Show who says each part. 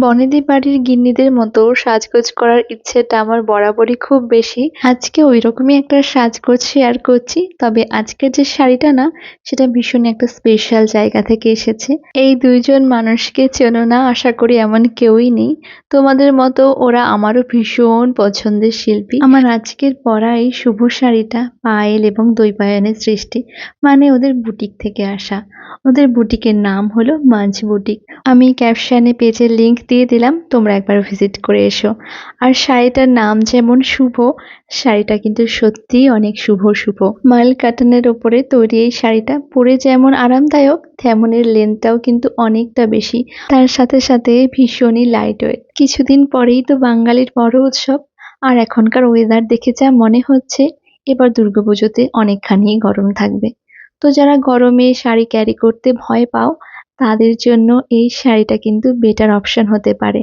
Speaker 1: বনেদি বাড়ির গিন্নিদের মতো সাজগোজ করার ইচ্ছেটা আমার বরাবরই খুব বেশি। আজকে ওই রকমই একটা সাজগোজ শেয়ার করছি, তবে আজকের যে শাড়িটা না, সেটা ভীষণ একটা স্পেশাল জায়গা থেকে এসেছে। এই দুইজন মানুষকে চেনো না, আশা করি এমন কেউই নেই। তোমাদের মতো ওরা আমারও ভীষণ পছন্দের শিল্পী। আমার আজকের পরা এই শুভ শাড়িটা পায়েল এবং দৈপায়নের সৃষ্টি মানে ওদের বুটিক থেকে আসা। ওদের বুটিকের নাম হলো মাঞ্চ বুটিক আমি ক্যাপশনে পেজের লিংক দিয়ে দিলাম, তোমরা একবার ভিজিট করে এসো। আর শাড়িটার নাম যেমন শুভ, শাড়িটা কিন্তু সত্যিই অনেক শুভ শুভ। মাল কাটানের ওপরে তৈরি এই শাড়িটা পরে যেমন আরামদায়ক, তেমনের লেন্থটাও কিন্তু অনেকটা বেশি। তার সাথে সাথে ভীষণই লাইট ওয়েট কিছুদিন পরেই তো বাঙালির বড় উৎসব, আর এখনকার ওয়েদার দেখে যা মনে হচ্ছে, এবার দুর্গাপুজোতে অনেকখানি গরম থাকবে। তো যারা গরমে শাড়ি ক্যারি করতে ভয় পাও তাদের জন্য এই শাড়িটা কিন্তু বেটার অপশন হতে পারে।